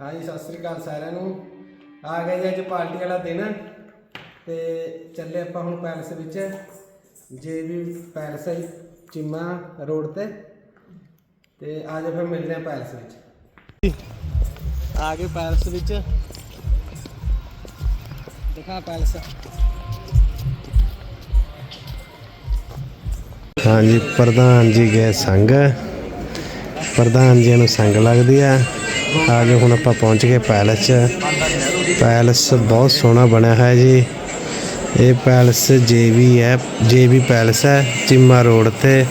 ਹਾਂਜੀ ਸਤਿ ਸ੍ਰੀ ਅਕਾਲ ਸਾਰਿਆਂ ਨੂੰ। ਆ ਗਿਆ ਜੀ ਅੱਜ ਪਾਰਟੀ ਵਾਲਾ ਦਿਨ ਤੇ ਚੱਲੇ ਆਪਾਂ ਹੁਣ ਪੈਲਸ ਵਿੱਚ ਜੇ ਵੀ ਪੈਲਸ ਹੈ ਜੀ, ਚੀਮਾ ਰੋਡ ਤੇ। ਤੇ ਆ ਜਾ ਫਿਰ ਮਿਲਦੇ ਆ ਪੈਲਸ ਵਿੱਚ। ਆ ਗਏ ਪੈਲਸ ਵਿੱਚ। ਦਿਖਾ ਪੈਲਸ। ਹਾਂਜੀ ਪ੍ਰਧਾਨ ਜੀ ਗਏ ਸੰਗ। ਪ੍ਰਧਾਨ ਜੀ ਨੂੰ ਸੰਗ ਲੱਗਦੀ ਆ। ਆ ਕੇ ਹੁਣ ਆਪਾਂ ਪਹੁੰਚ ਗਏ ਪੈਲਸ 'ਚ। ਪੈਲਸ ਬਹੁਤ ਸੋਹਣਾ ਬਣਿਆ ਹੋਇਆ ਜੀ। ਇਹ ਪੈਲਸ ਜੇਵੀ ਹੈ, ਜੇਵੀ ਪੈਲਸ ਹੈ, ਚਿੰਮਾ ਰੋਡ ਤੇ।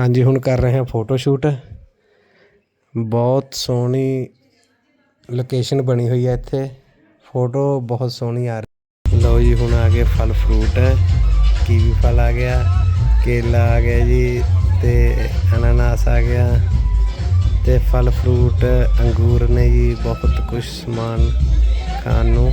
ਹਾਂਜੀ, ਹੁਣ ਕਰ ਰਹੇ ਹਾਂ ਫੋਟੋ ਸ਼ੂਟ। ਬਹੁਤ ਸੋਹਣੀ ਲੋਕੇਸ਼ਨ ਬਣੀ ਹੋਈ ਹੈ ਇੱਥੇ। ਫੋਟੋ ਬਹੁਤ ਸੋਹਣੀ ਆ ਰਹੀ ਲਓ ਜੀ, ਹੁਣ ਆ ਗਏ ਫਲ ਫਰੂਟ। ਕੀਵੀ ਫਲ ਆ ਗਿਆ, ਕੇਲਾ ਆ ਗਿਆ ਜੀ। ਤੇ ਅਨਾਨਾਸ ਆ ਗਿਆ ਤੇ ਫਲ ਫਰੂਟ ਅੰਗੂਰ ਨੇ ਜੀ ਬਹੁਤ ਕੁਝ ਸਮਾਨ ਖਾਣ ਨੂੰ।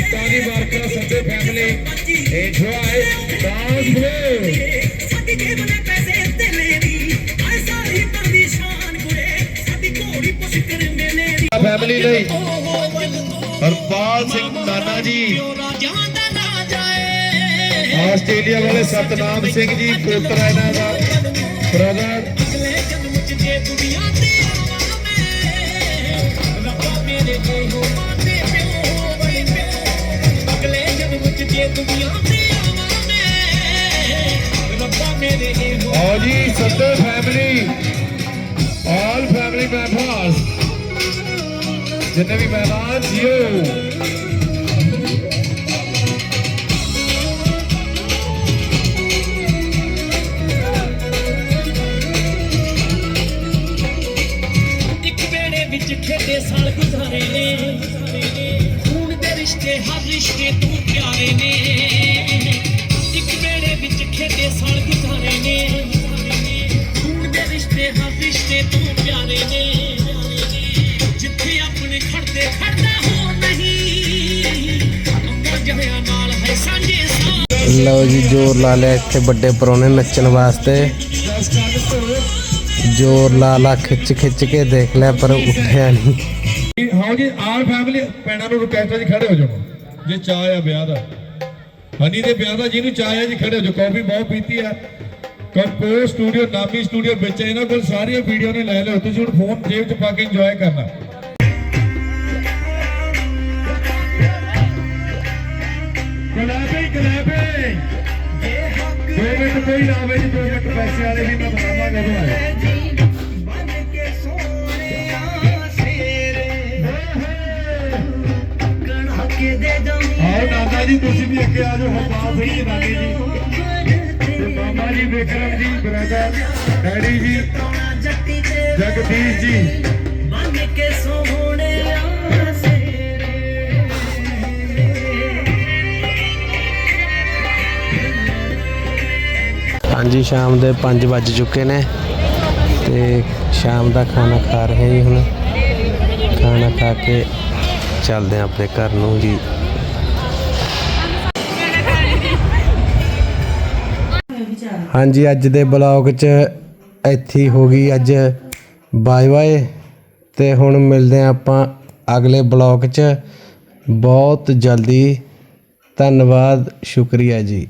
ਦੋਸਤਾਂ ਦੀ ਵਾਰਕਾ Sunday family. Enjoy dance bro family ਲਈ। ਹਰਪਾਲ ਸਿੰਘ ਨਾਨਾ ਜੀ। ਆਸਟ੍ਰੇਲੀਆ ਵਾਲੇ ਸਤਨਾਮ ਸਿੰਘ ਜੀ ਪੁੱਤਰ ਇਹਨਾਂ ਦਾ। ਬ੍ਰਦਰ ਆਓ ਜੀ Sunday family all family members ਜਿੰਨੇ ਵੀ ਮਹਿਮਾਨ, ਜੀਓ। ਇੱਕ ਵੇੜੇ ਵਿੱਚ ਖੇਡੇ ਸਾਲ ਗੁਜ਼ਾਰੇ ਨੇ। ਰਿਸ਼ਤੇ, ਹਰ ਰਿਸ਼ਤੇ ਤੂੰ ਪਿਆਰੇ ਨੇ। ਇੱਕ ਵੇੜੇ ਵਿੱਚ ਖੇਡੇ ਸਾਲ ਗੁਜ਼ਾਰੇ ਨੇ। ਖੂਨ ਦੇ ਰਿਸ਼ਤੇ, ਹਰ ਰਿਸ਼ਤੇ ਤੂੰ ਪਿਆਰੇ ਨੇ। ਜਿੱਥੇ ਆਪਣੇ ਖੜਦੇ ਖੜਦਾ ਹੋ ਨਹੀਂ। ਅੰਮਾ ਜਹਿਆ ਨਾਲ ਹੈ ਸਾਂਝੇ ਸਾਂ ਲਓ ਜੀ, ਜੋਰ ਲਾ ਲਿਆ ਇੱਥੇ ਵੱਡੇ ਪਰੋਣੇ ਨੱਚਣ ਵਾਸਤੇ। ਜੋਰ ਲਾ ਲਾ ਖਿੱਚ ਖਿੱਚ ਕੇ ਦੇਖ ਲਿਆ, ਪਰ ਉੱਠਿਆ ਨਹੀਂ। ਹਾਂ ਜੀ ਆਲ ਫੈਮਿਲੀ ਪੈਣਾ ਨੂੰ ਰਿਕਵੈਸਟ ਜੀ ਖੜੇ ਹੋ ਜਾਓ। ਜੇ ਚਾਹ ਆ ਵਿਆਹ ਦਾ। ਹਨੀ ਦੇ ਵਿਆਹ ਦਾ, ਜਿਹਨੂੰ ਚਾਹ ਆ ਜੀ, ਖੜੇ ਹੋ ਜਾਓ। ਕਾਫੀ ਬਹੁਤ ਪੀਤੀ ਆ। ਕੰਪੋਜ਼ ਸਟੂਡੀਓ ਨਾਮੀ ਸਟੂਡੀਓ ਵਿੱਚ ਇਹਨਾਂ ਕੋਲ ਸਾਰੀਆਂ ਵੀਡੀਓ ਨੇ, ਲੈ ਲਿਓ। ਤੁਸੀਂ ਹੁਣ ਫੋਨ ਜੇਬ 'ਚ ਪਾ ਕੇ ਇੰਜੋਏ ਕਰਨਾ। ਕਲਾਬੇ ਕਲਾਬੇ। ਦੋ ਮਿੰਟ ਕੋਈ ਨਾ ਆਵੇ ਜੀ ਦੋ ਮਿੰਟ ਪੈਸੇ ਵਾਲੇ ਵੀ ਮੈਂ ਬਤਾਵਾਂਗਾ ਤੁਹਾਨੂੰ ਆਓ ਨਾਨਾ ਜੀ ਤੁਸੀਂ ਵੀ ਅੱਗੇ ਆ ਜਾਓ ਹਰਪਾਲ ਸਿੰਘ ਜੀ। ਨਾਨੀ ਜੀ ਤੇ ਮਾਮਾ ਜੀ ਵਿਕਰਮ ਜੀ ਬ੍ਰਦਰ ਡੈਡੀ ਜੀ ਜਗਦੀਸ਼ ਜੀ। ਹਾਂਜੀ, ਸ਼ਾਮ ਦੇ 5 ਵੱਜ ਚੁੱਕੇ ਨੇ ਤੇ ਸ਼ਾਮ ਦਾ ਖਾਣਾ ਖਾ ਰਹੇ ਜੀ ਹੁਣ। ਖਾਣਾ ਖਾ ਕੇ ਚੱਲਦੇ ਹਾਂ ਆਪਣੇ ਘਰ ਨੂੰ ਜੀ। ਹਾਂਜੀ, ਅੱਜ ਦੇ ਬਲੌਗ 'ਚ ਇੱਥੇ ਹੋ ਗਈ ਅੱਜ ਬਾਏ ਬਾਏ ਤੇ ਹੁਣ ਮਿਲਦੇ ਹਾਂ ਆਪਾਂ ਅਗਲੇ ਬਲੌਗ 'ਚ। ਬਹੁਤ ਜਲਦੀ। ਧੰਨਵਾਦ, ਸ਼ੁਕਰੀਆ ਜੀ।